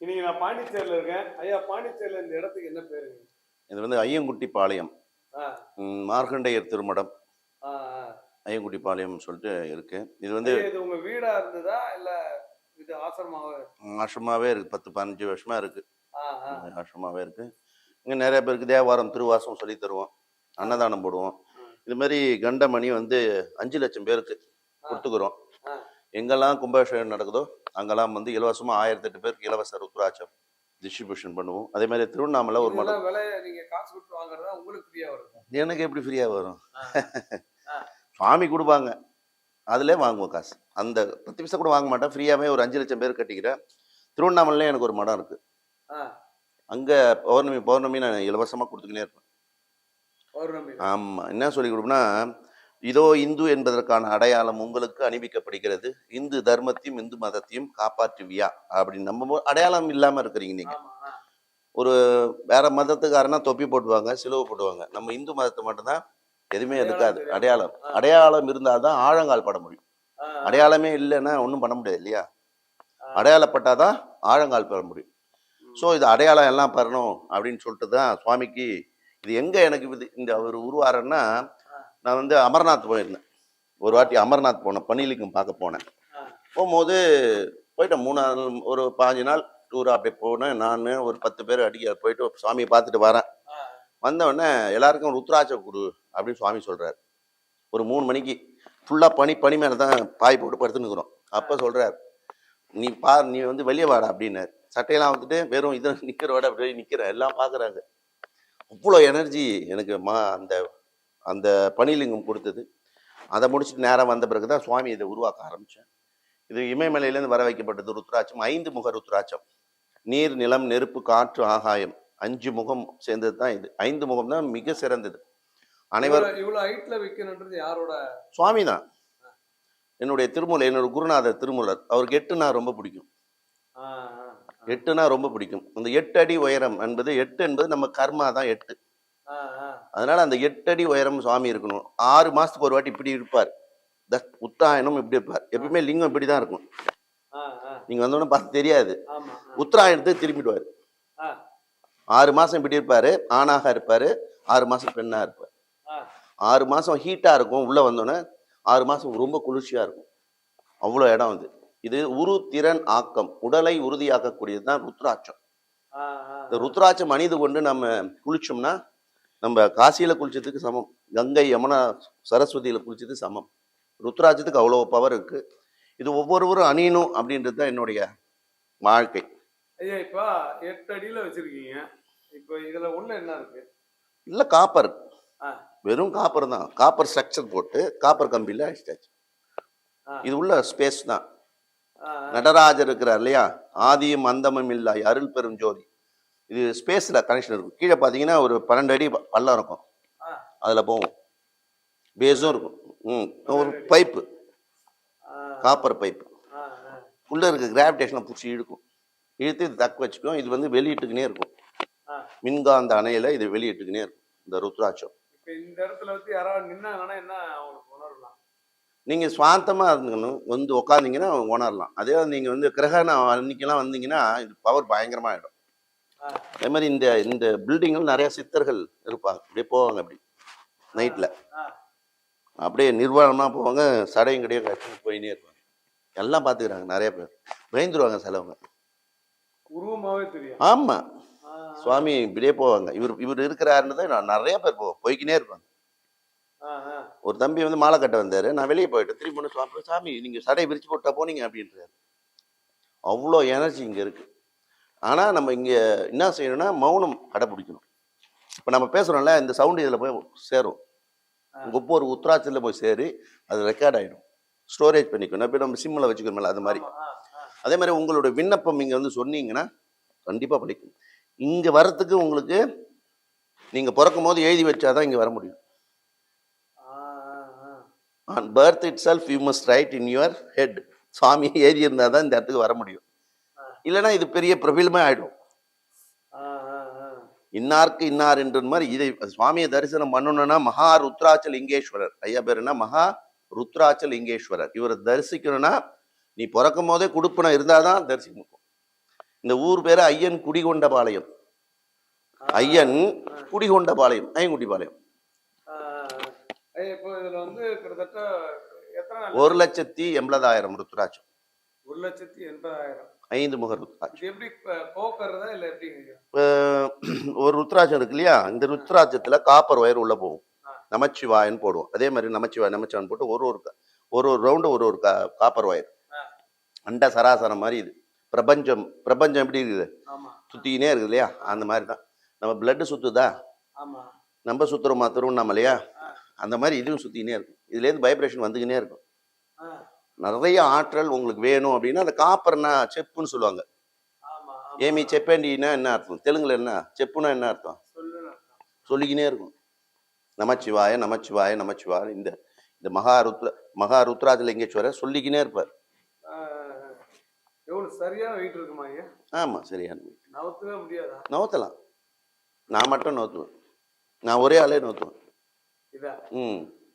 இன்னைக்கு நான் பாண்டிச்சேரியில இருக்கேன். ஐயா பாண்டிச்சேரியில இந்த இடத்துக்கு என்ன பேருங்க இது வந்து ஐயங்குட்டி பாளையம் ஆ. ம், மார்க்கண்டேயர் திருமடம். ஐயங்குட்டி பாளையம் சொல்லிட்டு இருக்கு. இது வந்து இது உங்க வீடா இருந்ததா? இல்ல இது ஆசிரமாவா? ஆசிரமாவே இருக்கு. பத்து பதினஞ்சு வருஷமா இருக்கு. ஆசிரமாவே இருக்கு. இங்க நிறைய பேருக்கு தேவாரம் திருவாசம் சொல்லி தருவோம். அன்னதானம் போடுவோம். இது மாதிரி கண்டமணி வந்து அஞ்சு லட்சம் பேருக்கு கொடுத்துக்கிறோம். எங்கெல்லாம் கும்பாபிஷேகம் நடக்குதோ அங்கெல்லாம் வந்து இலவசமா ஆயிரத்தி எட்டு பேருக்கு இலவச ருத்ராட்சம் டிஸ்ட்ரிபியூஷன் பண்ணுவோம். அதே மாதிரி திருவண்ணாமலை ஒரு மடம். எனக்கு எப்படி ஃப்ரீயா வரும். சுவாமி கொடுப்பாங்க. அதிலே வாங்குவோம் காசு. அந்த பத்து பைசா கூட வாங்க மாட்டேன். ஃப்ரீயாவே ஒரு அஞ்சு லட்சம் பேர் கட்டிக்கிறேன். திருவண்ணாமலையில எனக்கு ஒரு மடம் இருக்கு. ஆ. அங்க பௌர்ணமி பௌர்ணமி நான் இலவசமா கொடுத்துக்கினே இருப்பேன். பௌர்ணமி ஆமா. என்ன சொல்லி கொடுப்போம்னா இதோ இந்து என்பதற்கான அடையாளம் உங்களுக்கு அணிவிக்கப்படுகிறது இந்து தர்மத்தையும் இந்து மதத்தையும் காப்பாற்றுவியா அப்படின்னு நம்ம அடையாளம் இல்லாம இருக்கிறீங்க நீங்க ஆமா ஆ. ஒரு வேற மதத்துக்காரனா தொப்பி போட்டுவாங்க சிலுவை போட்டுவாங்க நம்ம இந்து மதத்தை மட்டும்தான் எதுவுமே இருக்காது. அடையாளம். அடையாளம் இருந்தாதான் ஆழங்கால் பட முடியும். அடையாளமே இல்லைன்னா ஒன்றும் பண்ண முடியாது இல்லையா ஆ. அடையாளப்பட்டாதான் ஆழங்கால் பெற முடியும் ஸோ இது அடையாளம் எல்லாம் பெறணும் அப்படின்னு சொல்லிட்டு தான் சுவாமிக்கு இது எங்க எனக்கு இது இந்த அவர் உருவாரன்னா நான் வந்து அமர்நாத் போயிருந்தேன். ஒரு வாட்டி அமர்நாத் போனேன் பனிலிங்கம் பார்க்க போனேன். போகும்போது போயிட்டேன். மூணு நாள் ஒரு பாஞ்சு நாள் டூர் அப்படியே போனேன். நான் ஒரு பத்து பேர் அடிக்க போயிட்டு சுவாமியை பார்த்துட்டு வரேன். வந்தவொடனே எல்லாருக்கும் ருத்ராட்ச குரு அப்படின்னு சுவாமி சொல்கிறார் ஒரு மூணு மணிக்கு ஃபுல்லாக பனி பனி மேலே தான் பாய் போட்டு படுத்துன்னுக்குறோம் அப்போ சொல்கிறார் நீ பா நீ வந்து வெளியே வாடா அப்படின்னார். சட்டையெல்லாம் வந்துட்டு வெறும் இதை நிற்கிறோட அப்படியே நிற்கிற எல்லாம் பார்க்குறாங்க அவ்வளோ எனர்ஜி எனக்கு மா அந்த அந்த பனிலிங்கம் கொடுத்தது. அதை முடிச்சுட்டு நேரம் வந்த பிறகு தான் சுவாமி இதை உருவாக்க ஆரம்பிச்சேன் இது இமயமலையிலேருந்து வர வைக்கப்பட்டது ருத்ராட்சம் ஐந்து முக ருத்ராட்சம் நீர் நிலம் நெருப்பு காற்று ஆகாயம் அஞ்சு முகம் சேர்ந்தது தான் இது. ஐந்து முகம் தான் மிக சிறந்தது. அனைவரும் இவ்வளவு ஹைட்ல வைக்கணுன்றது யாரோட? சுவாமி தான். என்னுடைய திருமூலை என்னோட குருநாதர் திருமூலர். அவருக்கு எட்டுனா ரொம்ப பிடிக்கும். எட்டுனா ரொம்ப பிடிக்கும். இந்த எட்டு அடி உயரம் என்பது எட்டு என்பது நம்ம கர்மா தான் எட்டு. அதனால அந்த எட்டு அடி உயரம் சுவாமி இருக்கணும். ஆறு மாசத்துக்கு ஒரு வாட்டி இப்படி இருப்பார். தஸ் உத்தராயணம் இப்படி இருப்பார். எப்பவுமே லிங்கம் இப்படி தான் இருக்கும். ஆ, ஆ. நீங்க வந்தோடனே பார்த்து தெரியாது. உத்தராயணத்துக்கு திரும்பிடுவார். ஆறு மாசம் இப்படி இருப்பாரு. ஆணாக இருப்பாரு. ஆறு மாசம் பெண்ணா இருப்பார். ஆறு மாசம் ஹீட்டா இருக்கும். உள்ள வந்தோடனே ஆறு மாசம் ரொம்ப குளிர்ச்சியா இருக்கும். அவ்வளோ இடம் அது. இது உரு திறன் ஆக்கம். உடலை உறுதியாக்கக்கூடியது தான் ருத்ராட்சம். இந்த ருத்ராட்சம் அணிந்து கொண்டு நம்ம குளிச்சோம்னா நம்ம காசியில குளிச்சதுக்கு சமம். கங்கை யமுனா சரஸ்வதியில குளிச்சது சமம். ருத்ராட்சத்துக்கு அவ்வளோ பவர் இருக்கு. இது ஒவ்வொருவரும் அணியணும் அப்படின்றது தான் என்னுடைய வாழ்க்கை. ஐயா இப்ப எட்டு அடியில வச்சிருக்கீங்க. இப்ப இதுல உள்ள என்ன இருக்கு? இல்ல காப்பர். வெறும் காப்பர் தான். காப்பர் ஸ்ட்ரக்சர் போட்டு காப்பர் கம்பியில அடிச்சாச்சு. ஆ. இது உள்ள ஸ்பேஸ் தான். நடராஜர் இருக்கிறார் இல்லையா? ஆதியும் அந்தமும் இல்லாய் அருள் பெரும் ஜோதி. இது ஸ்பேஸ்ல கனெக்ஷன் இருக்கும். கீழே பார்த்தீங்கன்னா ஒரு பன்னெண்டு அடி பள்ளம் இருக்கும். அதுல போகும். பேஸும் இருக்கும். ம். ஒரு பைப்பு காப்பர் பைப்பு. உள்ள இருக்க கிராவிடேஷனை பிடிச்சி இழுக்கும். இழுத்து இது தக்க வச்சுக்கும். இது வந்து வெளியிட்டுக்கினே இருக்கும். மின்காந்த அணையில இது வெளியிட்டுக்கினே இருக்கும். இந்த ருத்ராட்சம். இந்த இடத்துல வந்து யாராவது நின்னாங்கன்னா என்ன அவங்களுக்கு உணரலாம்? நீங்க சுவாந்தமா இருந்துக்கணும். வந்து உட்காந்தீங்கன்னா உணரலாம். அதே நீங்க வந்து கிரகணம் அன்னைக்கெல்லாம் வந்தீங்கன்னா இது பவர் பயங்கரமா ஆயிடும். ஆ. அதே மாதிரி இந்த இந்த பில்டிங்கில் நிறைய சித்தர்கள் இருப்பாங்க. அப்படியே போவாங்க அப்படி நைட்ல ஆ. அப்படியே நிர்வாணமா போவாங்க சடையும் கிடையாது கட்டிட்டு போயினே இருப்பாங்க. எல்லாம் பார்த்துக்கிறாங்க நிறைய பேர். பயந்துருவாங்க சிலவங்க. உருவமாவே தெரியும். ஆமா. ஆ, சுவாமி இப்படியே போவாங்க. இவர் இவர் இருக்கிறாருன்னு தான் நிறைய பேர் போ போய்க்கினே இருப்பாங்க. ஒரு தம்பி வந்து மாலை கட்ட வந்தாரு. நான் வெளியே போயிட்டேன் திரும்பி ஒன்று சுவாமி சாமி நீங்க சடையை விரிச்சு போட்டா போனீங்க அப்படின்றாரு. அவ்வளோ எனர்ஜி இங்க இருக்கு. ஆனா நம்ம இங்க என்ன செய்யணும்னா மௌனம் கடைப்பிடிக்கணும் இப்போ நம்ம பேசுறோம்ல இந்த சவுண்டு இதில் போய் சேரும். ஒவ்வொரு உத்ராட்சத்தில் போய் சேரி அது ரெக்கார்ட் ஆயிடும். ஸ்டோரேஜ் பண்ணிக்கணும். இப்போ நம்ம சிம்மில் வச்சுக்கணும்ல அது மாதிரி. அதே மாதிரி உங்களோட விண்ணப்பம் இங்க வந்து சொன்னீங்கன்னா கண்டிப்பா படிக்கும் இங்க வரத்துக்கு உங்களுக்கு நீங்க பிறக்கும் போது எழுதி வச்சாதான் இங்க வர முடியும். On birth itself you must write in your head சுவாமி எழுதி இருந்தால் தான் இந்த இடத்துக்கு வர முடியும். இல்லைன்னா இது பெரிய பிரபலமே ஆயிடும். இன்னாருக்கு இன்னார் என்ற மாதிரி இதை சுவாமியை தரிசனம் பண்ணணும்னா மகா ருத்ராச்ச லிங்கேஸ்வரர். ஐயா பேர் என்ன? மகா ருத்ராச்ச லிங்கேஸ்வரர். இவரை தரிசிக்கணும்னா நீ பிறக்கும் போதே குடுப்பனம் இருந்தாதான் தரிசிக்க முடியும். இந்த ஊர் பேரு ஐயன் குடிகொண்டபாளையம். ஐயன் குடிகொண்டபாளையம் ஐயன்குடிபாளையம்? ஒரு லட்சத்தி எண்பதாயிரம் ருத்ராட்சம். ஒரு லட்சத்தி எண்பதாயிரம். ஐந்து முக ருத்ராட்சம். ஒரு ருத்ராட்சம் இருக்கு இல்லையா? இந்த ருத்ராட்சத்துல காப்பர் ஒயர் உள்ள போகும். நமச்சிவாயன்னு போடுவோம். அதே மாதிரி நமச்சிவாய் நமச்சிவாயன் போட்டு ஒரு ஒரு ஒரு ஒரு ரவுண்டு ஒரு ஒரு கா- காப்பர் ஒயர். அண்ட சராசரம் மாதிரி இது. பிரபஞ்சம் பிரபஞ்சம் எப்படி இருக்குது? ஆமா. சுத்திக்கினே இருக்குது இல்லையா? அந்த மாதிரி தான். நம்ம பிளட்டு ஆமா. நம்ம சுத்துறோமா? திருவண்ணாமலையா. அந்த மாதிரி இதுவும் சுத்திக்கினே இருக்கும். இதுலேருந்து வைப்ரேஷன் வந்துக்கினே இருக்கும். நிறைய ஆற்றல் உங்களுக்கு வேணும் அப்படின்னா அந்த காப்பர்னா செப்புன்னு சொல்லுவாங்க. ஏமி செப்பேண்டினா என்ன அர்த்தம்? தெலுங்குல என்ன? செப்புனா என்ன அர்த்தம்? சொல்லிக்கினே இருக்கும் நமச்சிவாய நமச்சிவாய நமச்சிவாய இந்த இந்த மகா ருத்ர மகா ருத்ராஜலிங்கேஸ்வரர் சொல்லிக்கினே இருப்பார் சரியான வெயிட் இருக்குமா ஆமாம் சரியான நவுத்தவே முடியாதா? நவுத்தலாம். நான் மட்டும் நவுத்துவேன். நான் ஒரே ஆளே நவுத்துவேன். இதான். ம்.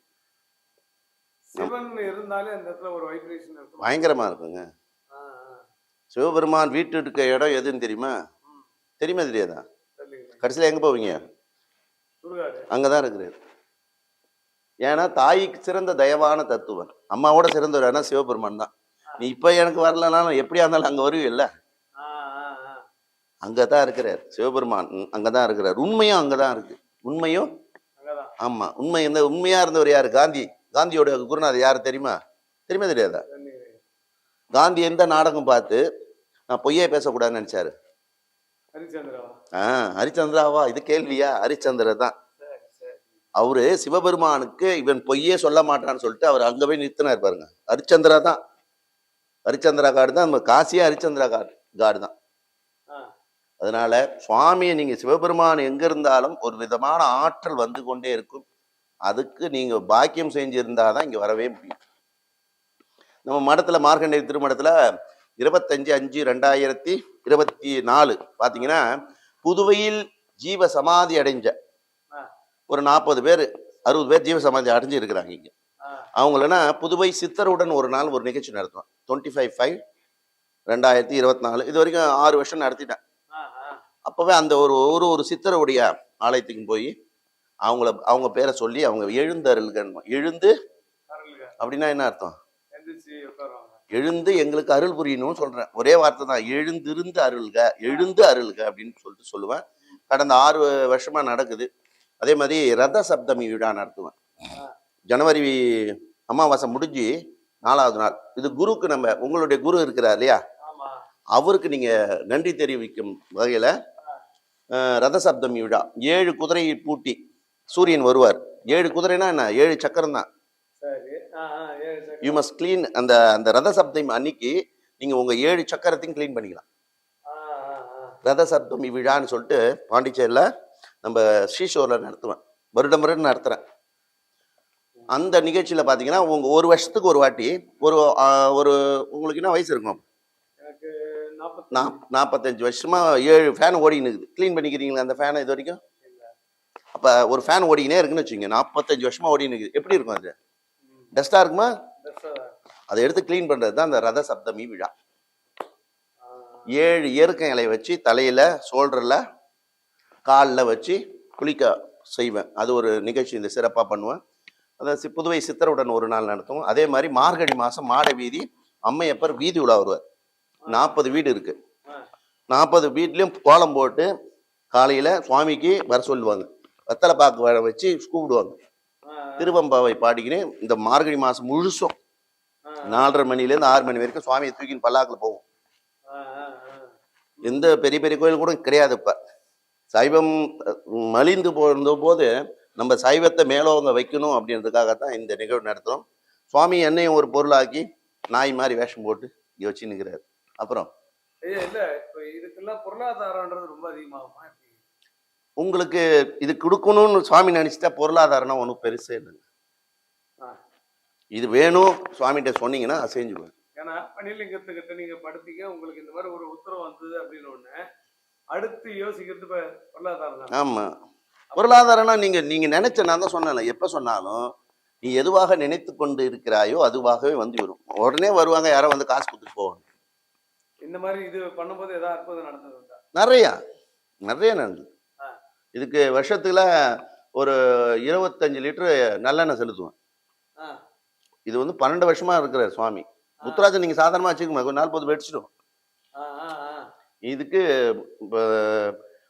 சிவன் இருந்தாலே அந்த இடத்துல ஒரு வைப்ரேஷன் இருக்கும். பயங்கரமாக இருக்குங்க. சிவபெருமான் வீட்டு இருக்க இடம் எதுன்னு தெரியுமா. தெரியுமா தெரியாதா? கடைசியில் எங்கே போவீங்க? அங்கே தான் இருக்கிறார் ஏன்னா தாய்க்கு சிறந்த தயவான தத்துவன். அம்மாவோட சிறந்தவர் ஏன்னா சிவபெருமான் தான். நீ இப்போ எனக்கு வரலனாலும் எப்படியா இருந்தாலும் அங்கே வருவில்ல அங்கே தான் இருக்கிறார். சிவபெருமான் அங்கே தான் இருக்கிறார். உண்மையும் அங்கே தான் இருக்கு. உண்மையும் ஆமாம் உண்மை இந்த உண்மையாக இருந்தவர் யார்? காந்தி. காந்தியோட குருநாதர் யார் தெரியுமா? தெரியுமா தெரியாதா? காந்தி எந்த நாடகம் பார்த்து நான் பொய்யே பேசக்கூடாதுன்னு நினச்சாரு. ஹரிச்சந்திராவா? ஆ ஹரிச்சந்திராவா? இது கேள்வியா? ஹரிச்சந்திர தான். அவரு சிவபெருமானுக்கு இவன் பொய்யே சொல்ல மாட்டான்னு சொல்லிட்டு அவர் அங்கே போய் நிறுத்தினார் பாருங்க. ஹரிச்சந்திரா தான். ஹரிச்சந்திரா காடு தான். நம்ம காசியா ஹரிச்சந்திரா காடு காடு தான். அதனால சுவாமியை நீங்க சிவபெருமான் எங்க இருந்தாலும் ஒரு விதமான ஆற்றல் வந்து கொண்டே இருக்கும். அதுக்கு நீங்க பாக்கியம் செஞ்சிருந்தாதான் இங்க வரவே முடியும். நம்ம மடத்துல மார்க்கண்டேய திருமணத்துல இருபத்தஞ்சு அஞ்சு ரெண்டாயிரத்தி இருபத்தி நாலு பாத்தீங்கன்னா புதுவையில் ஜீவ சமாதி அடைஞ்ச. ஒரு நாற்பது பேர் அறுபது பேர் ஜீவ சமாதி அடைஞ்சு இருக்கிறாங்க இங்க அவங்களனா புதுவை சித்தருடன் ஒரு நாள் ஒரு நிகழ்ச்சி நடத்துவோம் டுவெண்ட்டி ஃபைவ் ஃபைவ் ரெண்டாயிரத்தி இருபத்தி நாலு. இது வரைக்கும் ஆறு வருஷம் நடத்திட்டேன். அப்போவே அந்த ஒரு ஒரு ஒரு சித்தருடைய ஆலயத்துக்கு போய் அவங்கள அவங்க பேரை சொல்லி அவங்க எழுந்தருள்க எழுந்து அப்படின்னா என்ன அர்த்தம்? எழுந்து எங்களுக்கு அருள் புரியணும்னு சொல்றேன். ஒரே வார்த்தை தான். எழுந்திருந்து அருள்க எழுந்து அருள்க அப்படின்னு சொல்லிட்டு சொல்லுவேன். கடந்த ஆறு வருஷமா நடக்குது. அதே மாதிரி ரத சப்தமி விழா நடத்துவேன். ஜனவரி அமாவாசை முடிஞ்சு நாலாவது நாள். இது குருக்கு நம்ம உங்களுடைய குரு இருக்கிறார் இல்லையா? அவருக்கு நீங்க நன்றி தெரிவிக்கும் வகையில ரத சப்தமி விழா. ஏழு குதிரையை பூட்டி சூரியன் வருவார். ஏழு குதிரைனா என்ன? ஏழு சக்கரம். தான் யூ மஸ்ட் க்ளீன் அந்த அந்த ரத சப்தமி அன்னைக்கு நீங்க உங்க ஏழு சக்கரத்தையும் க்ளீன் பண்ணிக்கலாம். ரத சப்தமி விழான்னு சொல்லிட்டு பாண்டிச்சேரியில் நம்ம ஸ்ரீஷோரில் நடத்துவேன். வருடம் வருடம் நடத்துகிறேன் அந்த நிகழ்ச்சியில் பார்த்தீங்கன்னா உங்க ஒரு வருஷத்துக்கு ஒரு வாட்டி ஒரு ஒரு உங்களுக்கு என்ன வயசு இருக்கும்? நாற்பத்தஞ்சு வருஷமா ஏழு ஃபேன் ஓடிக்கின்னு இருக்குது. க்ளீன் பண்ணிக்கிறீங்களா அந்த ஃபேனை இது வரைக்கும்? அப்போ ஒரு ஃபேன் ஓடிக்கினே இருக்குன்னு வச்சுங்க நாற்பத்தஞ்சு வருஷமா ஓடின்னு இருக்குது. எப்படி இருக்கும் அது? டஸ்ட்டாக இருக்குமா? அதை எடுத்து க்ளீன் பண்ணுறது தான் அந்த ரத சப்தமி விழா. ஏழு இயற்கை இலையை வச்சு தலையில் ஷோல்டரில் காலில் வச்சு குளிக்க செய்வேன். அது ஒரு நிகழ்ச்சி இந்த சிறப்பாக பண்ணுவேன். அதை சி- புதுவை சித்தருடன் ஒரு நாள் நடத்துவோம். அதே மாதிரி மார்கழி மாதம் மாட வீதி அம்மையப்பர் வீதி உலா வருவார். நாற்பது வீடு இருக்கு. நாற்பது வீட்லேயும் கோலம் போட்டு காலையில் சுவாமிக்கு வர சொல்லுவாங்க. வெத்தலை பாக்கு வர வச்சு கூப்பிடுவாங்க. திருவம்பாவை பாடிக்கின்னு இந்த மார்கழி மாதம் முழுசும் நாலரை மணிலேருந்து ஆறு மணி வரைக்கும் சுவாமியை தூக்கின்னு பல்லாக்கில் போவோம். எந்த பெரிய பெரிய கோயில் கூட கிடையாது இப்போ. சைவம் மலிந்து போயிருந்த போது நம்ம சைவத்தை மேலோங்க வைக்கணும் அப்படின்றதுக்காகத்தான் இந்த நிகழ்வு நடத்துகிறோம் சுவாமி என்னையும் ஒரு பொருளாக்கி நாய் மாதிரி வேஷம் போட்டு இங்கே வச்சு நிற்கிறாரு அப்புறம்? ஐயா இல்ல இப்ப இதுக்கெல்லாம் பொருளாதாரம்ன்றது ரொம்ப அதிகமாகுமா? உங்களுக்கு இது கொடுக்கணும்னு சுவாமி நினச்சிட்டா பொருளாதாரம்னா ஒன்றும் பெருசே இல்லைங்க. இது வேணும் சுவாமிகிட்ட சொன்னீங்கன்னா அது செஞ்சுக்குவேன் ஏன்னா பணிலிங்கத்துக்கிட்ட நீங்க படுத்தீங்க உங்களுக்கு இந்த மாதிரி ஒரு உத்தரவு வந்தது அப்படின்னு ஒண்ணு அடுத்து யோசிக்கிறது பொருளாதாரம் ஆமாம் பொருளாதாரம்னா நீங்கள் நீங்கள் நினைச்ச நான் தான் சொன்னேன்ல எப்போ சொன்னாலும் நீ எதுவாக நினைத்து கொண்டு இருக்கிறாயோ அதுவாகவே வந்து வரும். உடனே வருவாங்க யாரோ வந்து காசு கொடுத்துட்டு போவாங்க. இந்த மாதிரி இது பண்ணும்போது ஏதாவது அற்புதம் நடந்தது நிறையா நிறைய நடந்தது. இதுக்கு வருஷத்துல ஒரு இருபத்தஞ்சு லிட்டரு நல்லெண்ணெய் செலுத்துவேன். இது வந்து பன்னெண்டு வருஷமா இருக்கிற சுவாமி. முத்துராஜன் நீங்க சாதாரணமா வச்சுக்கோங்க கொஞ்ச நாள் போது வெடிச்சிடும். இதுக்கு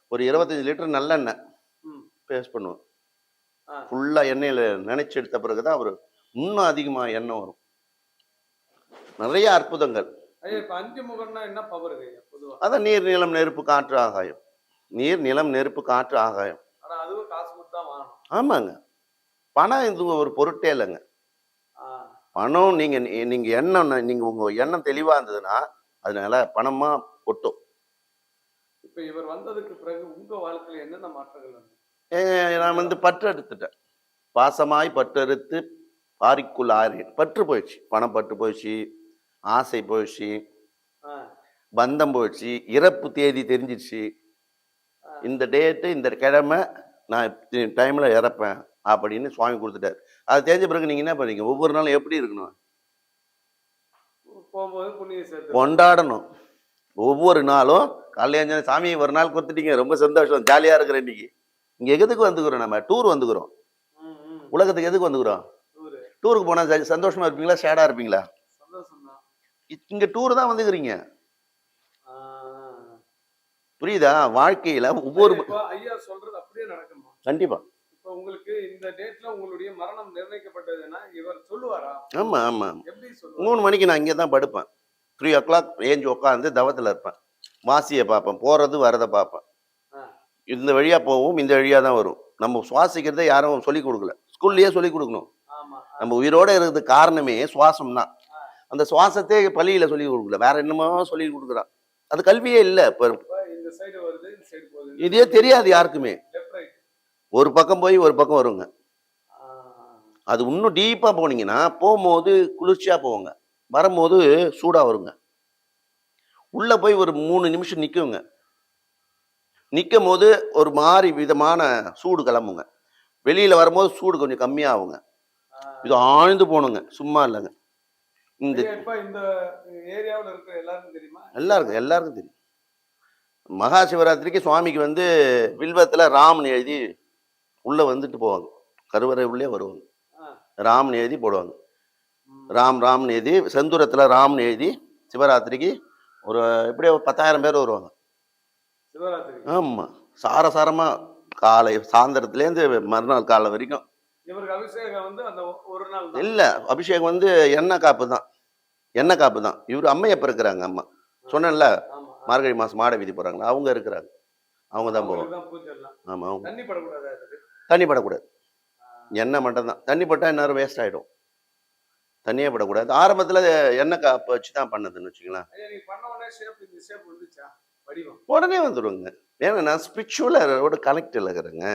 ஒரு இருபத்தஞ்சு லிட்டர் நல்லெண்ணெய் பேஸ்ட் பண்ணுவேன். ஆ. ஃபுல்லா எண்ணெயில நினைச்சு எடுத்த பிறகுதான் அவர் இன்னும் அதிகமா எண்ணெய் வரும். நிறைய அற்புதங்கள். அதான் நீர் நிலம் நெருப்பு காற்று ஆகாயம். நீர் நிலம் நெருப்பு காற்று ஆகாயம். ஆமாங்க. பணம் இது ஒரு பொருட்டே இல்லைங்க. பணம் நீங்க நீங்க எண்ணம் நீங்க உங்க எண்ணம் தெளிவா இருந்ததுன்னா அதனால பணமா கொட்டும். இப்ப இவர் வந்ததுக்கு பிறகு உங்க வாழ்க்கையில என்னென்ன மாற்றங்கள் நான் வந்து பற்று எடுத்துட்டேன். பாசமாய் பற்றறுத்து பாரிக்குள் ஆறேன் பற்று போயிடுச்சு. பணம் பற்று போயிடுச்சு. ஆசை போயிடுச்சு. பந்தம் போயிடுச்சு. இறப்பு தேதி தெரிஞ்சிடுச்சு. இந்த டேட்டு இந்த கிழமை நான் டைம்ல இறப்பேன் அப்படின்னு சுவாமி கொடுத்துட்டாரு. அது தெரிஞ்ச பிறகு நீங்க என்ன பண்ணீங்க? ஒவ்வொரு நாளும் எப்படி இருக்கணும்? கொண்டாடணும். ஒவ்வொரு நாளும் கல்யாண சாமியை ஒரு நாள் கொடுத்துட்டீங்க. ரொம்ப சந்தோஷம். ஜாலியா இருக்கிற இன்னைக்கு. இங்க எதுக்கு வந்துக்கிறோம் நம்ம? டூர் வந்துக்கிறோம். உலகத்துக்கு எதுக்கு வந்துக்கிறோம். டூருக்கு போனா ச- சந்தோஷமா இருப்பீங்களா? சேடா இருப்பீங்களா? இங்க டூர் தான் வந்துக்கிறீங்க. புரியுதா? வாழ்க்கையில ஒவ்வொரு ஐயா சொல்றது அப்படியே நடக்குமா? கண்டிப்பா. இப்ப உங்களுக்கு இந்த டேட்ல உங்களுடைய மரணம் நிர்ணயிக்கப்பட்டதுன்னா இவர் சொல்லுவாரா? ஆமா ஆமா எப்படி சொல்லுவார்? மூணு மணிக்கு நான் இங்கே தான் படுப்பேன். த்ரீ ஓ கிளாக் ஏஞ்சி உட்காந்து தவத்தில் இருப்பேன். வாசியை பார்ப்பேன். போகிறது வரதை பார்ப்பேன். இந்த வழியாக போவோம் இந்த வழியாக தான் வரும். நம்ம சுவாசிக்கிறதை யாரும் சொல்லிக் கொடுக்கல. ஸ்கூல்லையே சொல்லிக் கொடுக்கணும். நம்ம உயிரோட இருக்கிறதுக்கு காரணமே சுவாசம் தான் அந்த சுவாசத்தை பள்ளியில் சொல்லிக் கொடுக்கல. வேற என்னமோ சொல்லிக் கொடுக்குறான். அது கல்வியே இல்லை. இப்போ இதே தெரியாது யாருக்குமே. ஒரு பக்கம் போய் ஒரு பக்கம் வருங்க. அது இன்னும் டீப்பாக போனீங்கன்னா போகும்போது குளிர்ச்சியாக போவாங்க வரும்போது சூடாக வருங்க. உள்ளே போய் ஒரு மூணு நிமிஷம் நிற்குங்க நிற்கும் போது ஒரு மாதிரி விதமான சூடு கிளம்புங்க. வெளியில் வரும்போது சூடு கொஞ்சம் கம்மியாகுங்க. இது ஆழ்ந்து போகணுங்க சும்மா இல்லைங்க. இந்த எல்லாருக்கும் எல்லாருக்கும் தெரியும். மகா சிவராத்திரிக்கு சுவாமிக்கு வந்து வில்வத்தில் ராமன் எழுதி உள்ளே வந்துட்டு போவாங்க. கருவறை உள்ளே வருவாங்க. ராமன் எழுதி போடுவாங்க. ராம் ராம்னு எழுதி செந்தூரத்தில் ராம்னு எழுதி சிவராத்திரிக்கு ஒரு எப்படியோ பத்தாயிரம் பேர் வருவாங்க. ஆமாம் சாரசாரமாக காலை சாயந்தரத்துலேருந்து மறுநாள் காலை வரைக்கும். இல்லை அபிஷேகம் வந்து எண்ணெய் காப்பு தான். எண்ணெய் காப்பு தான். இவர் அம்மையப்ப இருக்கிறாங்க அம்மா. சொன்னேன்ல மார்கழி மாதம் மாட வீதி போகிறாங்களா அவங்க இருக்கிறாங்க. அவங்க தான் போவாங்க. ஆமாம் அவங்க தண்ணி படக்கூடாது எண்ணெய் மட்டும்தான். தண்ணி பட்டால் இன்னும் வேஸ்ட் ஆகிடும் தண்ணியே படக்கூடாது. ஆரம்பத்தில் எண்ணெய் காப்பு வச்சு தான் பண்ணதுன்னு பண்ண உடனே வந்துடுங்க ஏன்னா நான் ஸ்பிரிச்சுவலோட கனெக்ட் இல்லைங்கிறேங்க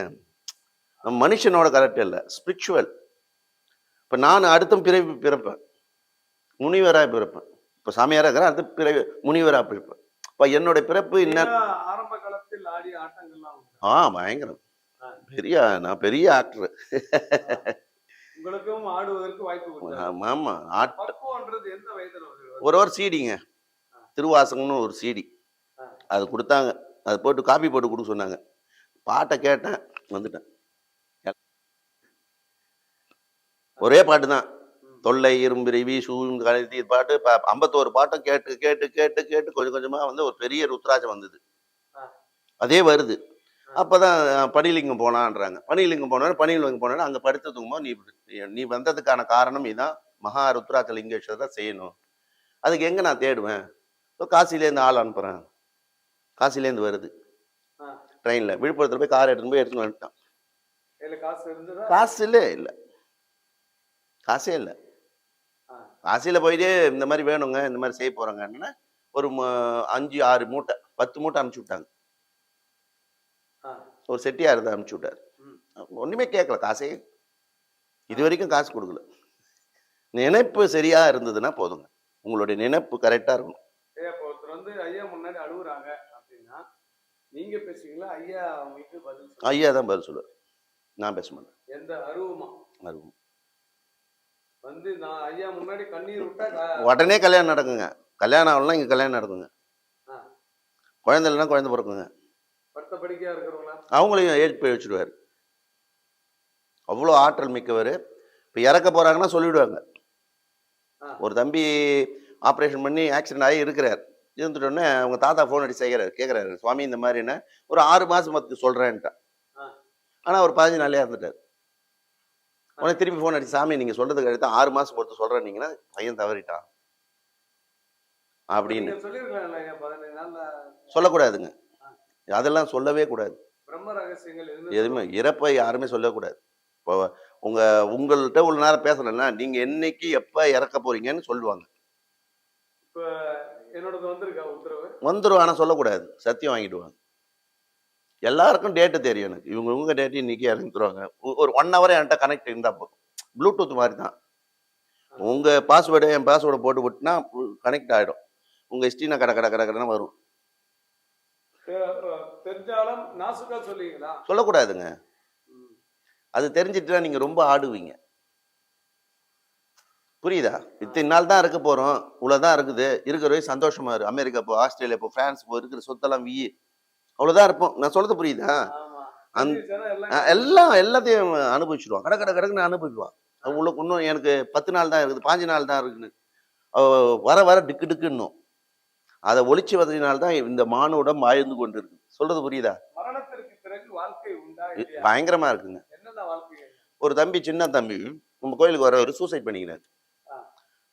மனுஷனோட கனெக்ட் இல்லை. ஸ்பிரிச்சுவல் இப்போ நான் அடுத்த பிறவி பிறப்பேன். முனிவராக பிறப்பேன். இப்போ சாமியாராக இருக்கிறேன் அடுத்த பிறவி முனிவராக பிறப்பேன். இப்போ என்னோட பிறப்பு என்ன? நீங்க ஆரம்ப காலத்தில் ஆடிய ஆட்டங்கள்லாம் உண்டு. ஆ பயங்கரம். பெரிய நான் பெரிய ஆக்டர் உங்களுக்கும் ஆடுவதற்கு வாய்ப்பு கொடுத்தாரு ஆமாம் ஆட் பக்குவன்றது எந்த வயதுல ஒரு ஒரு சீடிங்க திருவாசகம்னு ஒரு சீடி. அது கொடுத்தாங்க. அது போட்டு காப்பி போட்டு கொடுக்க சொன்னாங்க. பாட்டை கேட்டேன் வந்துட்டேன். ஒரே பாட்டு தான். தொல்லை இரும்பிரிவி சூழ்ந்து கழுத்தி பாட்டு ஐம்பத்தோரு பாட்டும் கேட்டு கேட்டு கேட்டு கேட்டு கொஞ்சம் கொஞ்சமாக வந்து ஒரு பெரிய ருத்ராஜம் வந்தது. அதே வருது. அப்பதான் பனிலிங்கம் போனான்றாங்க. பனிலிங்கம் போனா பனிலிங்கம் போனா அங்கே படுத்து தூங்கும்போது நீ நீ வந்ததுக்கான காரணம் இதான். மகா ருத்ராட்ச லிங்கேஸ்வரர் செய்யணும். அதுக்கு எங்கே நான் தேடுவேன்? இப்போ காசிலேருந்து ஆள் அனுப்புகிறேன் காசிலேருந்து வருது. ட்ரெயினில். விழுப்புரத்தில் போய் கார் எடுத்துன்னு போய் எடுத்துன்னு வந்துட்டான். காசு இல்லை இல்லை. காசே இல்லை. காசியில் போயிட்டு இந்த மாதிரி வேணுங்க இந்த மாதிரி செய்ய போகிறாங்கன்னா ஒரு அஞ்சு ஆறு மூட்டை பத்து மூட்டை அனுப்பிச்சி விட்டாங்க. ஆ. ஒரு செட்டியார் தான் அனுப்பிச்சி விட்டார். ஒன்றுமே கேட்கல காசே இது வரைக்கும் காசு கொடுக்கல. நினைப்பு சரியா இருந்ததுன்னா போதுங்க. உங்களுடைய நினைப்பு கரெக்டாக இருக்கணும். வந்து ஐயா முன்னாடி அழுகுறாங்க அப்படின்னா நீங்க பேசுவீங்களா? ஐயா அவங்களுக்கு பதில். ஐயா தான் பதில் சொல்லுவார். நான் பேச மாட்டேன். எந்த அருவமா? அது வந்து நான் ஐயா முன்னாடி கண்ணீர் விட்டா கா- உடனே கல்யாணம் நடக்குங்க. கல்யாணம் ஆகலாம் இங்கே கல்யாணம் நடக்குங்க. குழந்தை இல்லைன்னா குழந்தை பிறக்குங்க. இருக்கிறவங்களா? அவங்களையும் ஏஜ் போய் வச்சுடுவார். அவ்வளோ ஆற்றல் மிக்கவர். இப்போ இறக்க போகிறாங்கன்னா சொல்லிவிடுவாங்க. ஒரு தம்பி ஆப்ரேஷன் பண்ணி ஆக்சிடென்ட் ஆகி இருக்கிறார். இருந்துட்டோன்னே அவங்க தாத்தா ஃபோன் அடிச்சு கேட்குறாரு கேட்குறாரு சுவாமி இந்த மாதிரி என்ன? ஒரு ஆறு மாதம் மத்து சொல்கிறேன்ட்டான். ஆனால் ஒரு பதினஞ்சு நாளே இருந்துட்டார் உடனே திருப்பி ஃபோன் அடிச்சு சாமி நீங்கள் சொல்கிறதுக்கு அடுத்து ஆறு மாதம் பொறுத்து சொல்கிறேன்னீங்கன்னா பையன் தவறிட்டான். அப்படின்னு. நீங்க சொல்லக்கூடாதுங்க. அதெல்லாம் சொல்லவே கூடாது. எதுவுமே இறப்பை யாருமே சொல்லக்கூடாது. இப்போ உங்க உங்கள்கிட்ட ஒரு நேரம் பேசணும்னா நீங்க என்னைக்கு எப்ப இறக்க போறீங்கன்னு சொல்லுவாங்க. வந்துடும் ஆனால் சொல்லக்கூடாது. சத்தியம் வாங்கிடுவாங்க. எல்லாருக்கும் டேட்டு தெரியும் எனக்கு. இவங்க இவங்க டேட்டு இன்னைக்கு இறங்கிடுவாங்க ஒரு ஒன் ஹவர் என்கிட்ட கனெக்ட் இருந்தால் போதும். ப்ளூடூத் மாதிரி தான் உங்க பாஸ்வேர்டு என் பாஸ்வேர்டை போட்டு விட்டுனா கனெக்ட் ஆகிடும் உங்க ஹிஸ்ட்ரி நான் கட கட கட கடன்னு வரும். சொல்லக்கூடாதுங்க. அது தெரிஞ்சிட்டுனா நீங்க ரொம்ப ஆடுவீங்க. புரியுதா? இத்தனை நாள் தான் இருக்க போறோம். இவ்வளவுதான் இருக்குது. இருக்கிற வரையும் சந்தோஷமா இரு. அமெரிக்கா போ ஆஸ்திரேலியா போ பிரான்ஸ் போ இருக்கிற சொத்தெல்லாம் வீ அவ்வளவுதான் இருப்போம். நான் சொல்றது புரியுதா? தெரிஞ்சுச்சுன்னா எல்லாம் எல்லாத்தையும் அனுபவிச்சிடுவான் கடை கடை கடைக்குன்னு அனுபவிப்பான். உங்களுக்கு இன்னும் எனக்கு பத்து நாள் தான் இருக்குது பாஞ்சு நாள் தான் இருக்குன்னு. வர வர டிக்கு டிக்குன்னும். அதை ஒளிச்சு வந்ததினால தான் இந்த மானுடம் வாழ்ந்து கொண்டு இருக்கு சொல்றது புரியுதா? மரணத்திற்கு பிறகு வாழ்க்கை உண்டா இது இல்லையா? பயங்கரமா இருக்குங்க. ஒரு தம்பி சின்ன தம்பி நம்ம கோயிலுக்கு வரவர் சூசைட் பண்ணிக்கிறார்.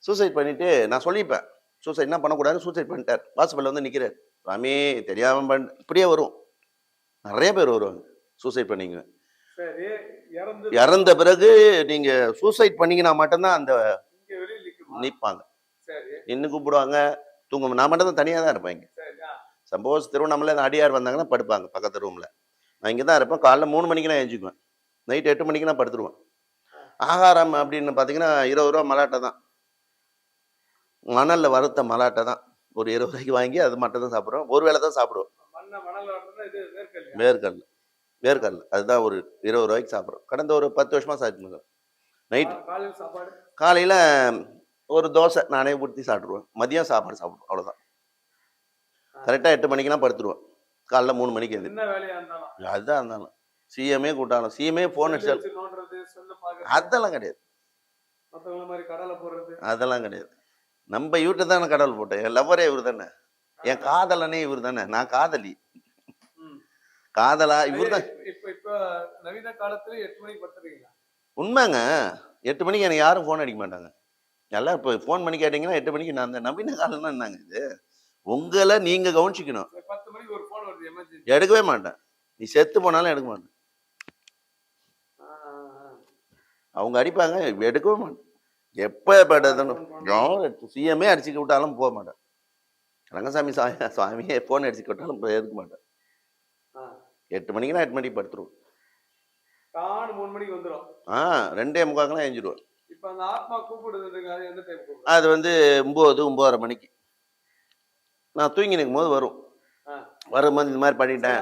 சூசைட் பண்ணிட்டு நான் சொல்லிப்பேன். சூசைட் என்ன பண்ணக்கூடாது சூசைட் பண்ணிட்டார். வாசப்பல்ல வந்து நிற்கிறார் சாமி தெரியாம பண்ண இப்படியே வரும். நிறைய பேர் வருவாங்க சூசைட் பண்ணிங்க இறந்து பிறகு நீங்க சூசைட் பண்ணீங்கன்னா மட்டும்தான் அந்த நிற்பாங்க நின்று கூப்பிடுவாங்க தூங்க நான் மட்டும் தான் தனியாக தான் இருப்பேன் இங்கே. சப்போஸ் திருவண்ணாமலை அடியார் வந்தாங்கன்னா படுப்பாங்க பக்கத்து ரூமில் நான் இங்கே தான் இருப்பேன் காலைல மூணு மணிக்கு நான் எழுஞ்சிக்குவேன் நைட் எட்டு மணிக்கு நான் படுத்துருவேன். ஆகாரம் அப்படின்னு பார்த்தீங்கன்னா இருபது ரூபா மலாட்டை தான். மணலில் வறுத்த மலாட்டை தான். ஒரு இருபது ரூபாய்க்கு வாங்கி அது மட்டும் தான் சாப்பிட்றோம். ஒரு வேளை தான் சாப்பிடுவோம். வேர்க்கடல. வேர்க்கடல. அதுதான் ஒரு இருபது ரூபாய்க்கு சாப்பிட்றோம். கடந்த ஒரு பத்து வருஷமாக சாப்பிட்டு நைட் காலையில் ஒரு தோசை நானே ஊற்றி சாப்பிட்ருவேன் மதியம் சாப்பாடு சாப்பிடுவோம். அவ்வளோதான் கரெக்டாக எட்டு மணிக்கெல்லாம் படுத்துருவேன். காலைல மூணு மணிக்கு எழுந்து அதுதான் இருந்தாலும். சிஎம்ஏ கூட்டாலும் சிஎம்ஏ ஃபோன் அடிச்சாலும் அதெல்லாம் கிடையாது. அதெல்லாம் கிடையாது. நம்ம இவர்கிட்ட தானே கடவுள் போட்டேன் என் லவ்வரே இவர் தானே என் காதலனே இவர் தானே நான் காதலி. காதலா இவர் தான் நவீன காலத்துல எட்டு மணிக்கு படுத்துறீங்களா உண்மைங்க. எட்டு மணிக்கு எனக்கு யாரும் ஃபோன் அடிக்க மாட்டாங்க. எல்லாம் இப்போ ஃபோன் பண்ணி கேட்டிங்கன்னா எட்டு மணிக்கு நான் அந்த நவீன காலம்னா என்னங்க இது? உங்களை நீங்க கவனிச்சிக்கணும். எடுக்கவே மாட்டேன். நீ செத்து போனாலும் எடுக்க மாட்டேன். அவங்க அடிப்பாங்க எடுக்கவே மாட்டேன். எப்போ பட்டதுன்னு சிஎம்ஏ அடிச்சுக்க விட்டாலும் போக மாட்டேன் ரங்கசாமி சாமி சுவாமியே ஃபோன் அடிச்சுக்க விட்டாலும் போய் எடுக்க மாட்டேன் எட்டு மணிக்கு நான் எட்டு மணிக்கு படுத்துருவேன் காணு மூணு மணிக்கு வந்துரும். ஆ ரெண்டே முக்காக்கெல்லாம் கூப்பிடுது அது வந்து ஒம்பது ஒம்பதரை மணிக்கு. நான் தூங்கி நிற்கும் போது வரும். வரும்போது இந்த மாதிரி பண்ணிட்டேன்.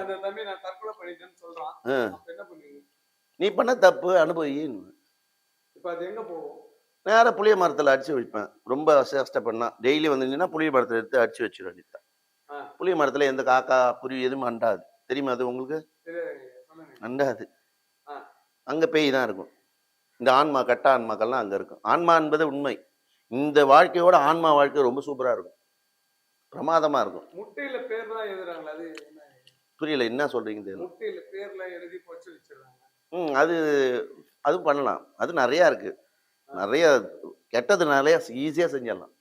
நீ பண்ண தப்பு அனுபவின்னு. இப்ப அது எங்க போகும்? நேராக புளிய மரத்தில் அடிச்சு வைப்பேன். ரொம்ப பண்ணா டெய்லி வந்துச்சுன்னா புளிய மரத்தில் எடுத்து அடிச்சு வச்சிட வேண்டியதுதான் ஆ. புளிய மரத்தில் எந்த காக்கா குருவி எதுவும் அண்டாது. தெரியுமா அது உங்களுக்கு? அண்டாது. அங்கே பேய் தான் இருக்கும். இந்த ஆன்மா கட்ட ஆன்மாக்கள்லாம் அங்கே இருக்கும். ஆன்மா என்பது உண்மை. இந்த வாழ்க்கையோட ஆன்மா வாழ்க்கை ரொம்ப சூப்பராக இருக்கும். பிரமாதமாக இருக்கும். முட்டையில பேர்லாம் எழுதுறாங்களா அது என்ன? புரியல என்ன சொல்றீங்க தெரியல. முட்டையில பேர்லாம் எழுதி பொச்சு வச்சிருக்காங்க. ம் அது அதுவும் பண்ணலாம். அது நிறையா இருக்கு. நிறைய கெட்டது நிறைய ஈஸியாக செஞ்சிடலாம்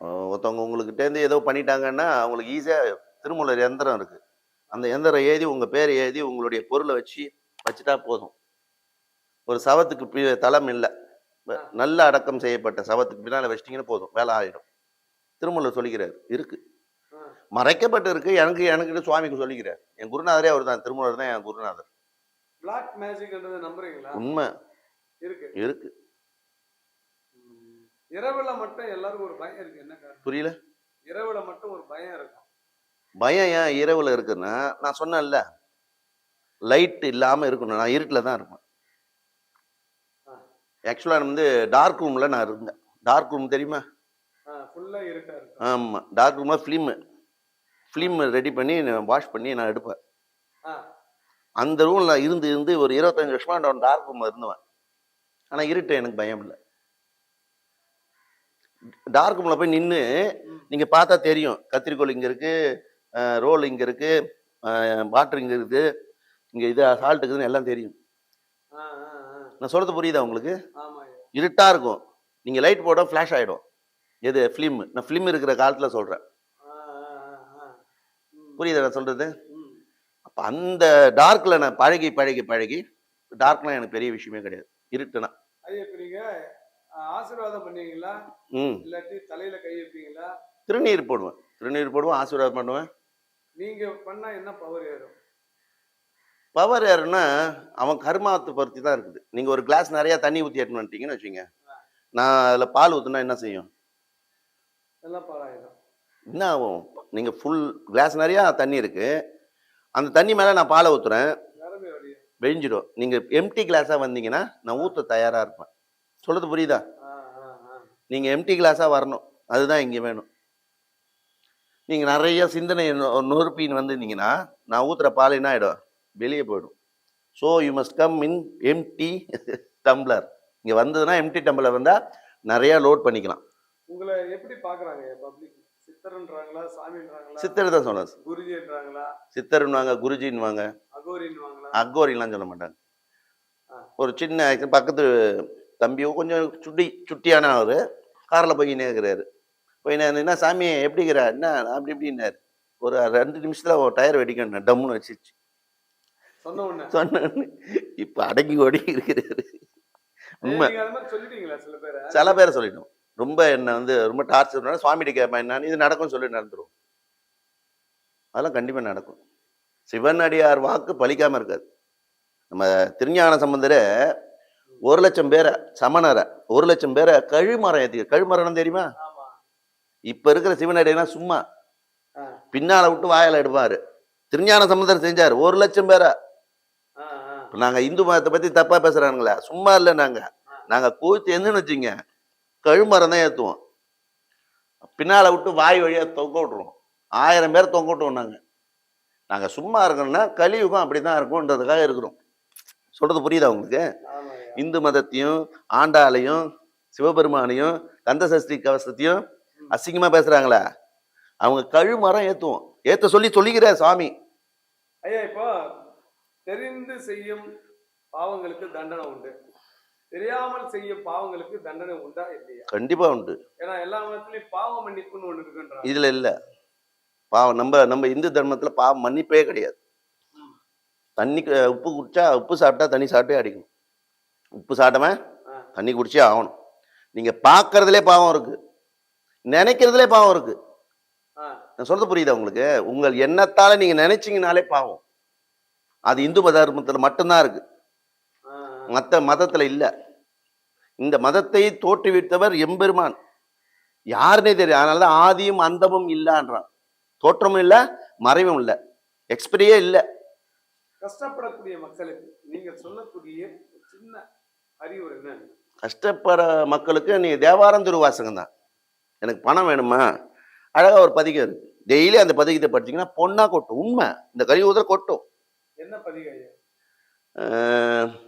ஒருத்தவங்க உங்களுக்கிட்டேருந்து ஏதோ பண்ணிட்டாங்கன்னா அவங்களுக்கு ஈஸியாக திருமூலர் எந்திரம் இருக்கு. அந்த எந்திரம் எழுதி உங்கள் பேரை எழுதி உங்களுடைய பொருளை வச்சு வச்சுட்டா போதும். ஒரு சவத்துக்கு பி தளம் இல்லை. நல்ல அடக்கம் செய்யப்பட்ட சவத்துக்கு பின்னால் வச்சிட்டிங்கன்னா போதும். வேலை ஆகிடும் திருமூலர் சொல்லிக்கிறார் இருக்கு. ஆ. மறைக்கப்பட்டு இருக்கு எனக்கு எனக்கு சுவாமிக்கு சொல்லிக்கிறார். என் குருநாதரே அவர் தான் திருமூலர் தான் என் குருநாதர். பிளாக் மேஜிக்ன்றதை நம்புறீங்களா? உண்மை. இருக்கு. இரவுல மட்டும் எல்லாருக்கும் ஒரு பயம் இருக்கு. என்ன புரியல. இரவுல மட்டும் ஒரு பயம் இருக்கும். பயம் ஏன் இரவுல இருக்குன்னா நான் சொன்னேன்ல லைட் இல்லாம இருக்கணும். நான் இருட்டில் தான் இருப்பேன். ஆக்சுவலாக வந்து டார்க் ரூம்ல நான் இருந்தேன். டார்க் ரூம் தெரியுமா? ஆமாம் டார்க் ரூம்ல ஃபிலிமு ஃபிலிம் ரெடி பண்ணி வாஷ் பண்ணி நான் எடுப்பேன். அந்த ரூமில் இருந்து இருந்து ஒரு இருபத்தஞ்சு வருஷமா நான் டார்க் ரூமில் இருந்தவன். ஆனால் இருட்டு எனக்கு பயம் இல்லை. டார்க் ரூமில் போய் நின்று. நீங்கள் பார்த்தா தெரியும். கத்திரிக்கோல் இங்கே இருக்குது ரோல் இங்கே இருக்குது வாட்டர் இங்கே இருக்குது இங்கே இது சால்ட் இருக்குதுன்னு எல்லாம் தெரியும். நான் சொல்கிறது புரியுதா உங்களுக்கு? இருட்டாக இருக்கும். நீங்கள் லைட் போட்டால் ஃப்ளாஷ் ஆகிடும் எது? ஃபிலிம் நான் ஃபிலிம் இருக்கிற காலத்தில் சொல்கிறேன் புரியுதா நான் சொல்கிறது அப்போ அந்த டார்க்கில் நான் பழகி பழகி பழகி டார்க்லாம் எனக்கு பெரிய விஷயமே கிடையாது. இருட்டுனா. ஆசீர்வாதம் பண்ணுவீங்களா? ம். இல்லாட்டி தலையில கை வைப்பீங்களா? திருநீர் போடுவேன். திருநீர் போடுவேன் ஆசீர்வாதம் பண்ணுவேன். நீங்க பண்ணா என்ன பவர் ஏறும்? பவர் யாருன்னா அவன் கர்மாவத்தை பொறுத்து தான் இருக்குது. நீங்கள் ஒரு கிளாஸ் நிறையா தண்ணி ஊற்றி எடுத்துன்னு வந்துட்டீங்கன்னு வச்சுங்க நான் அதில் பால் ஊற்றுனா என்ன செய்யும்? என்ன ஆகும்? நீங்கள் ஃபுல் கிளாஸ் நிறையா தண்ணி இருக்குது அந்த தண்ணி மேலே நான் பாலை ஊற்றுறேன் வெழிஞ்சிடும் நீங்கள் எம்டி கிளாஸாக வந்தீங்கன்னா நான் ஊற்ற தயாராக இருப்பேன். சொல்கிறது புரியுதா? நீங்கள் எம்டி கிளாஸாக வரணும். அதுதான் இங்கே வேணும். நீங்கள் நிறைய சிந்தனை நொறுப்பின்னு வந்திருந்தீங்கன்னா நான் ஊற்றுற பால் என்ன ஆகிடும் வெளியே போயிடும். So you must come in empty tumbler இங்கே வந்ததுன்னா எம்டி டம்ளர் வந்தால் நிறையா லோட் பண்ணிக்கலாம். உங்களை எப்படி பார்க்குறாங்க பப்ளிக் சித்தர்ன்றாங்களா சாமின்றாங்களா சித்தர் தான் சொன்னேன் குருஜின்றாங்களா சித்தர்னுவாங்க குருஜின்வாங்க அகோரின்வாங்களா சொல்ல மாட்டாங்க. ஒரு சின்ன பக்கத்து தம்பியும் கொஞ்சம் சுட்டி சுட்டியான அவர். காரில் போய் இருக்கிறாரு போய் என்ன சாமி எப்படிங்கிற என்ன? அப்படி இப்படின்னாரு. ஒரு ரெண்டு நிமிஷத்தில் டயர் வெடிக்கணும் டம்முன்னு வச்சிருச்சு. சொன்ன உடனே? சொன்னேன்னு இப்போ அடங்கி ஓடி இருக்கிறாரு. உண்மை. சில பேரை சொல்லிட்டோம். ரொம்ப என்ன வந்து ரொம்ப டார்ச்சர் பண்ணா சுவாமிகிட்ட கேட்பேன் என்னன்னு இது நடக்கும்னு சொல்லி நடந்துரும். அதெல்லாம் கண்டிப்பாக நடக்கும். சிவன் அடியார் வாக்கு பலிக்காம இருக்காது. நம்ம திருஞான சம்பந்தரை ஒரு லட்சம் பேரை சமணரை ஒரு லட்சம் பேரை கழுமரம் ஏற்றி கழுமரம் தெரியுமா? இப்போ இருக்கிற சிவனடினா சும்மா. பின்னால விட்டு வாயில எடுப்பாரு. திருஞான சம்பந்தர் செஞ்சார் ஒரு லட்சம் பேரை. ஆ ஆ. இப்ப நாங்க இந்து மதத்தை பத்தி தப்பா பேசுறானுங்களே சும்மா இல்லை நாங்க. நாங்க கூத்து எந்துன்னு வச்சுங்க கழுமரம் தான் ஏத்துவோம். பின்னால விட்டு வாய் வழியா தொங்க விட்டுருவோம். ஆயிரம் பேர் தொங்க விட்டுவோம் நாங்க. நாங்க சும்மா இருக்கணும்னா கலியுகம் அப்படிதான் இருக்கும்ன்றதுக்காக இருக்கிறோம். சொல்றது புரியுதா உங்களுக்கு? இந்து மதத்தையும் ஆண்டாளையும் சிவபெருமானையும் கந்த சஷ்டி கவசத்தையும் அசிங்கமா பேசுறாங்களே. அவங்க கழுமரம் ஏத்துவோம். ஏத்த சொல்லி சொல்லிக்கிறார் சாமி. ஐயா இப்போ தெரிந்து செய்யும் பாவங்களுக்கு தண்டனை உண்டு. தெரியாமல் செய்யும் பாவங்களுக்கு தண்டனை உண்டா இல்லையா? கண்டிப்பா உண்டு. ஏன்னா எல்லா மதத்துலயும் பாவ மன்னிப்புன்னு ஒண்ணு இருக்குன்றாங்க. இதுல இல்ல. பாவம் நம்ம நம்ம இந்து தர்மத்துல பாவம் மன்னிப்பே கிடையாது. தண்ணி உப்பு குடிச்சா உப்பு சாப்பிட்டா தண்ணி சாப்பிட்டே அடிக்கணும். உப்பு சாப்பிட்டவன். தண்ணி குடிச்சே ஆகணும். நீங்க பார்க்கறதுலே பாவம் இருக்கு. நினைக்கிறதுலே பாவம் இருக்கு. நான் சொல்றது புரியுதா உங்களுக்கு? உங்கள் எண்ணத்தால நீங்க நினைச்சீங்கனாலே பாவம். அது இந்து மத தர்மத்துல மட்டும்தான் இருக்கு. மற்ற மதத்துல இல்ல. இந்த மதத்தை தோற்றுவித்தவர் எம்பெருமான். யாருன்னே தெரியும் அதனால தான் ஆதியும் அந்தமும் இல்லைன்றான். தோற்றமும் இல்லை மறைவும் இல்லை. எக்ஸ்பிரியே இல்லை. கஷ்டப்படக்கூடிய மக்களுக்கு நீங்க சொல்லக்கூடிய சின்ன அறிவுரை என்ன கஷ்டப்படுற மக்களுக்கு நீ தேவாரம் திருவாசகம் தான். எனக்கு பணம் வேணுமா? அழகா ஒரு பதிகம் இருக்கு. டெய்லி அந்த பதிகத்தை படிச்சீங்கன்னா பொண்ணா கொட்டும். உண்மை. இந்த கலியுகத்தில் கொட்டும். என்ன ஆஹ்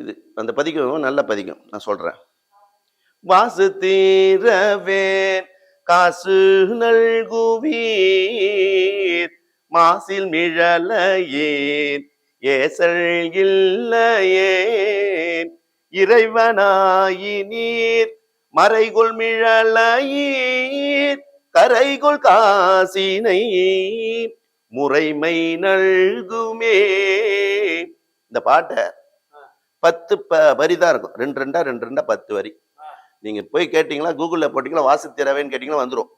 இது அந்த பதிக்கும் நல்ல பதிக்கும் நான் சொல்றேன். வாசு தீரவே காசு நல்குவீர் மாசில் மிழலையேன் ஏசல் இல்லையேன் இறைவனாயினீர் மறைகொள் மிழலையீர் கரைகொள் காசினை முறைமை நல்குமே. இந்த பாட்டை பத்து ப வரி தான் இருக்கும். ரெண்டு ரெண்டா ரெண்டு ரெண்டா பத்து வரி. ஆ. நீங்க போய் கேட்டீங்களா கூகுள்ல போட்டீங்களா வாசி திறவேன்னு கேட்டீங்களா வந்துடும்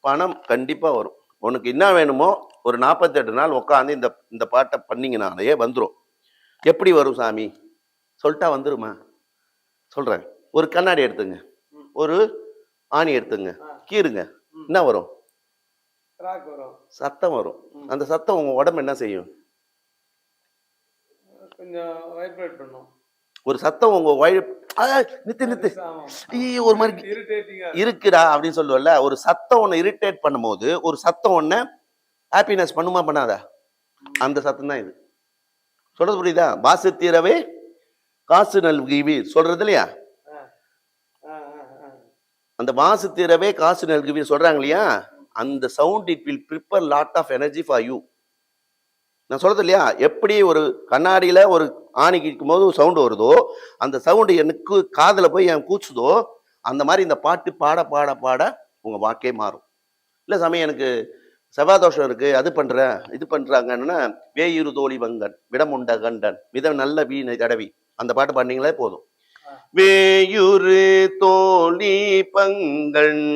பணம் கண்டிப்பா வரும். உனக்கு என்ன வேணுமோ ஒரு நாற்பத்தெட்டு நாள் உட்காந்து இந்த இந்த பாட்டை பண்ணீங்கனாலே வந்துடும் எப்படி வரும் சாமி? சொல்லிட்டா வந்துருமா? சொல்றேன். ஒரு கண்ணாடி எடுத்துங்க. ஒரு ஆணி எடுத்துங்க. ம். என்ன வரும்? சத்தம் வரும். அந்த சத்தம் உங்க உடம்பு என்ன செய்யும்? வைப்ரேட் பண்ணும். ஒரு சத்தம் உங்க வழி நித்து நித்து. ஒரு மாதிரி இருக்குடா அப்படின்னு சொல்லுவல்ல ஒரு சத்தம் ஒன்று இரிட்டேட் பண்ணும்போது ஒரு சத்தம் ஒன்று ஹாப்பினஸ் பண்ணுமா பண்ணாதா? அந்த சத்தம் தான் இது. சொல்றது புரியுதா? பாசு தீரவே காசு நல்குவி சொல்றது இல்லையா? அந்த வாசு தீரவே காசு நல்குவி சொல்றாங்க இல்லையா? அந்த sound it will prepare lot of energy for you நான் சொல்றது இல்லையா? எப்படி ஒரு கண்ணாடியில் ஒரு ஆணி கிக்கும் போது சவுண்டு வருதோ அந்த சவுண்டு எனக்கு காதில் போய் என் கூச்சுதோ அந்த மாதிரி இந்த பாட்டு பாட பாட பாட உங்கள் வாழ்க்கையே மாறும். இல்லை சமயம் எனக்கு செவ்வாய் தோஷம் அது பண்ணுறேன் இது பண்ணுறாங்கன்னா வேயுறு தோழி வங்கன் விடமுண்ட கண்டன் மித நல்ல வீணை தடவி. அந்த பாட்டு பாடினீங்களே போதும். வேயுரு தோழி பங்கன்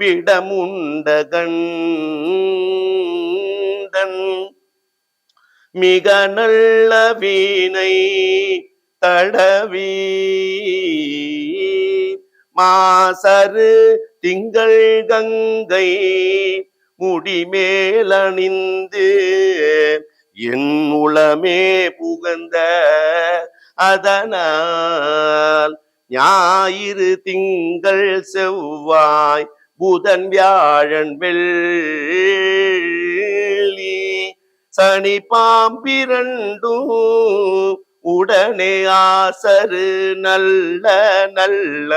விடமுண்ட கண்டன் மிக நல்ல வீணை தடவி. மாசரு திங்கள் கங்கை முடிமேலணிந்து என் உளமே புகந்த அதனால் ஞாயிறு திங்கள் செவ்வாய் புதன் வியாழன் வெள் சனி பாம்பிரண்டும் உடனே ஆசரு நல்ல நல்ல.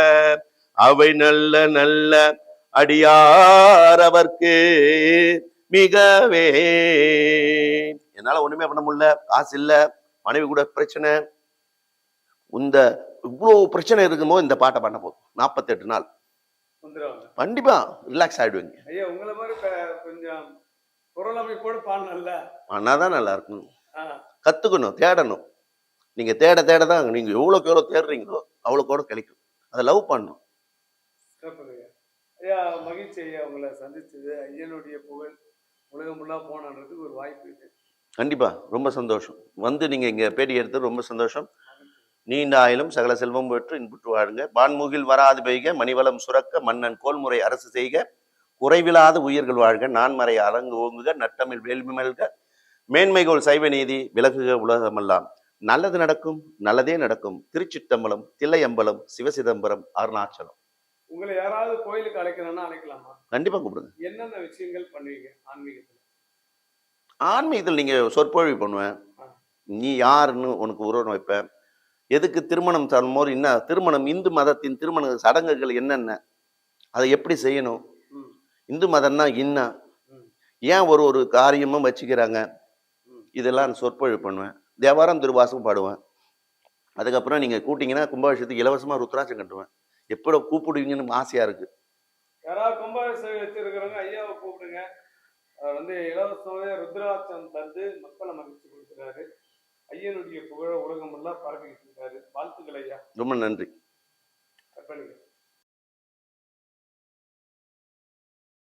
அவை நல்ல நல்ல. அடியாரவர்க்கு மிகவே. என்னால ஒண்ணுமே பண்ண முடியல. காசு இல்ல மனைவி கூட பிரச்சனை. இந்த இவ்வளோ பிரச்சனை இருக்கும்போது இந்த பாட்டை பண்ண போதும். நாற்பத்தெட்டு நாள். கண்டிப்பா ரிலாக்ஸ் ஆயிடுவீங்க. ஐயா உங்களை மாதிரி கொஞ்சம் குரல் அமைப்போடு பாடணும்ல பண்ணாதான் நல்லா இருக்கும் ஆ, கத்துக்கணும் தேடணும். நீங்க தேட தேட தான் நீங்க எவ்வளோக்கு எவ்வளோ தேடுறீங்களோ அவ்வளோக்கு எவ்வளோ கிடைக்கும். அதை லவ் பண்ணணும். ஐயா. மகிழ்ச்சி ஐயா உங்களை சந்திச்சது. ஐயனுடைய புகழ் உலகம் ஃபுல்லா போனன்றதுக்கு ஒரு வாய்ப்பு இது. கண்டிப்பா ரொம்ப சந்தோஷம். வந்து நீங்க இங்க பேட்டி எடுத்து ரொம்ப சந்தோஷம். நீண்ட ஆயிலும் சகல செல்வம் பெற்று இன்புற்று வாழுங்க. வான்முகில் வராது பெய்க மணிவளம் சுரக்க மன்னன் கோல்முறை அரசு செய்க. குறைவிலாத உயிர்கள் வாழ்க நான்மறை அலங்கு ஓங்குக நட்டமிழ் வேள்வி மல்க மேன்மைகோள் சைவ நீதி விலகுக உலகமெல்லாம். நல்லது நடக்கும் நல்லதே நடக்கும். திருச்சிட்டம்பலம் தில்லையம்பலம் சிவசிதம்பரம் அருணாச்சலம். உங்களை யாராவது கோயிலுக்கு அழைக்கணும்னா அழைக்கலாமா? கண்டிப்பா கூப்பிடுங்க. என்னென்ன விஷயங்கள் பண்ணுவீங்க ஆன்மீகத்துல? ஆன்மீகத்தில் நீங்க சொற்பொழிவு பண்ணுவேன். நீ யாருன்னு உனக்கு உருவம் வைப்பேன். எதுக்கு திருமணம் தரும்போது என்ன திருமணம் இந்து மதத்தின் திருமண சடங்குகள் என்னென்ன அதை எப்படி செய்யணும்? இந்து மதம்னா என்ன ம், ஏன் ஒரு ஒரு காரியமும் வச்சுக்கிறாங்க. இதெல்லாம் சொற்பொழிவு பண்ணுவேன். தேவாரம் திருவாசகம் பாடுவேன். அதுக்கப்புறம் நீங்க கூட்டிங்கன்னா கும்பாபிஷேகத்துக்கு இலவசமா ருத்ராட்சம் கட்டுவேன். எப்போ கூப்பிடுவீங்கன்னு ஆசையா இருக்கு. யாராவது கும்பாபிஷேகம் வச்சிருக்கிறவங்க ஐயாவை கூப்பிடுங்க. வந்து இலவசமாவே ருத்ராட்சம் தந்து மக்களை மகிழ்ச்சி கொடுக்குறாரு ஐயனுடைய புகழ உலகம் எல்லாம் பரப்பிக்கிட்டு இருக்காரு. வாழ்த்துக்கள் ஐயா. ரொம்ப நன்றி.